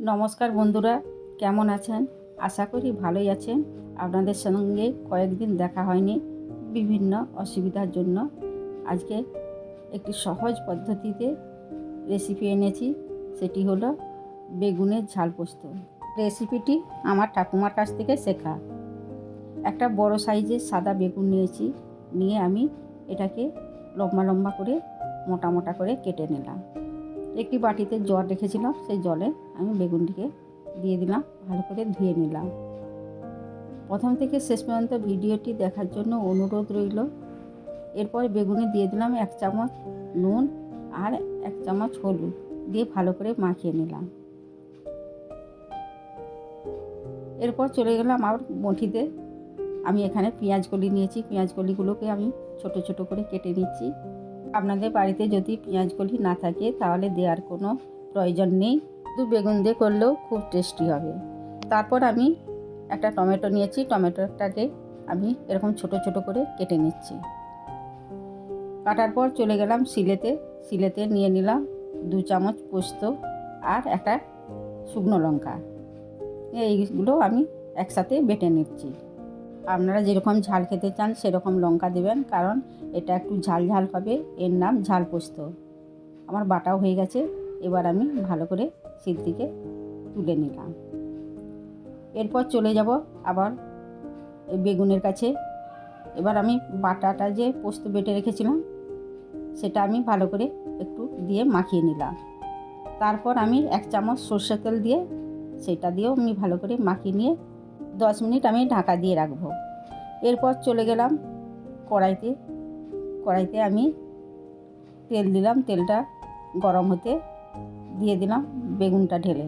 নমস্কার বন্ধুরা, কেমন আছেন? আশা করি ভালোই আছেন। আপনাদের সঙ্গে কয়েকদিন দেখা হয়নি, বিভিন্ন অসুবিধার জন্য। আজকে একটি সহজ পদ্ধতিতে রেসিপি এনেছি, সেটি হলো বেগুনের ঝাল পোস্ত। রেসিপিটি আমার ঠাকুমার কাছ থেকে শেখা। একটা বড় সাইজের সাদা বেগুন নিয়েছি, নিয়ে আমি এটাকে লম্বা লম্বা করে, মোটা মোটা করে কেটে নিলাম। একটি বাটিতে জল রেখেছিলাম সেই জলে আমি বেগুনটিকে দিয়ে দিলাম, ভালো করে ধুয়ে নিলাম। প্রথম থেকে শেষ পর্যন্ত ভিডিওটি দেখার জন্য অনুরোধ রইল। এরপর বেগুনে দিয়ে দিলাম এক চামচ নুন আর এক চামচ হলুদ দিয়ে ভালো করে মাখিয়ে নিলাম। এরপর চলে গেলাম আমার বঁটিতে। আমি এখানে পেঁয়াজ কলি নিয়েছি পেঁয়াজ কলিগুলোকে আমি ছোট ছোট করে কেটে নিচ্ছি। আপনাদের বাড়িতে যদি পেঁয়াজ কলি না থাকে, তাহলে দেওয়ার কোনো প্রয়োজন নেই। শুধু বেগুন দিয়ে করলেও খুব টেস্টি হবে। তারপর আমি একটা টমেটো নিয়েছি। টমেটোটাকে আমি এরকম ছোট ছোট করে কেটে নিচ্ছি। কাটার পর চলে গেলাম সিলেতে। সিলেতে নিয়ে নিলাম দু চামচ পোস্ত আর একটা শুকনো লঙ্কা। এইগুলো আমি একসাথে বেটে নিচ্ছি। আপনারা যেরকম ঝাল খেতে চান, সেরকম লঙ্কা দেবেন, কারণ এটা একটু ঝাল ঝাল হবে। এর নাম ঝাল পোস্ত। আমার বাটাও হয়ে গেছে। এবার আমি ভালো করে সিল থেকে তুলে নিলাম। এরপর চলে যাব আবার বেগুনের কাছে। এবার আমি বাটাটা যে পোস্ত বেটে রেখেছিলাম, সেটা আমি ভালো করে একটু দিয়ে মাখিয়ে নিলাম। তারপর আমি এক চামচ সর্ষে তেল দিয়ে, সেটা দিয়েও আমি ভালো করে মাখিয়ে নিয়ে দশ মিনিট আমি ঢাকা দিয়ে রাখব। এরপর চলে গেলাম কড়াইতে। কড়াইতে আমি তেল দিলাম, তেলটা গরম হতে দিয়ে দিলাম বেগুনটা ঢেলে।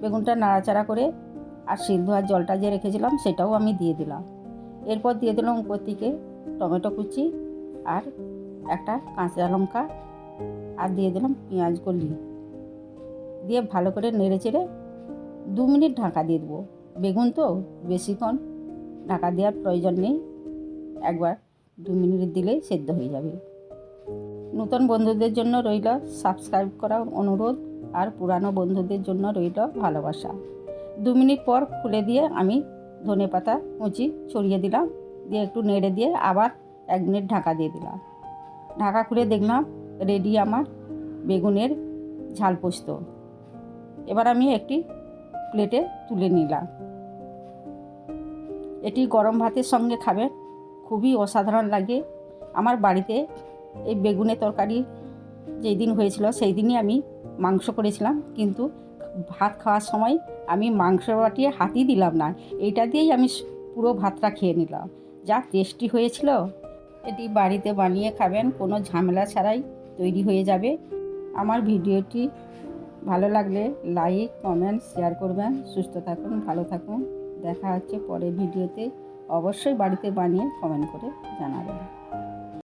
বেগুনটা নাড়াচাড়া করে আর সিদ্ধ আর জলটা যে রেখেছিলাম সেটাও আমি দিয়ে দিলাম। এরপর দিয়ে দিলাম উপর থেকে টমেটো কুচি আর একটা কাঁচা লঙ্কা আর দিয়ে দিলাম পেঁয়াজ কলি দিয়ে ভালো করে নেড়ে চেড়ে দু মিনিট ঢাকা দিয়ে দেবো। বেগুন তো বেশিক্ষণ ঢাকা দেওয়ার প্রয়োজন নেই। একবার দু মিনিট দিলেই সেদ্ধ হয়ে যাবে। নতুন বন্ধুদের জন্য রইল সাবস্ক্রাইব করার অনুরোধ আর পুরানো বন্ধুদের জন্য রইল ভালোবাসা। দু মিনিট পর খুলে দিয়ে আমি ধনে পাতা, কুচি ছড়িয়ে দিলাম। দিয়ে একটু নেড়ে দিয়ে আবার এক মিনিট ঢাকা দিয়ে দিলাম। ঢাকা খুলে দেখলাম রেডি আমার বেগুনের ঝাল পোস্ত। এবার আমি একটি প্লেটে তুলে নিলাম। এটি গরম ভাতের সঙ্গে খাবেন খুবই অসাধারণ লাগে। আমার বাড়িতে এই বেগুনের তরকারি যেই দিন হয়েছিল সেই দিনই আমি মাংস করেছিলাম। কিন্তু ভাত খাওয়ার সময় আমি মাংস বাটিয়ে হাতই দিলাম না। এইটা দিয়েই আমি পুরো ভাতটা খেয়ে নিলাম। যা টেস্টি হয়েছিল, এটি বাড়িতে বানিয়ে খাবেন, কোনো ঝামেলা ছাড়াই তৈরি হয়ে যাবে। আমার ভিডিওটি ভালো লাগলে লাইক কমেন্ট শেয়ার করবেন। সুস্থ থাকুন, ভালো থাকুন। দেখা হচ্ছে পরের ভিডিওতে অবশ্যই বাড়িতে বানিয়ে কমেন্ট করে জানাবেন।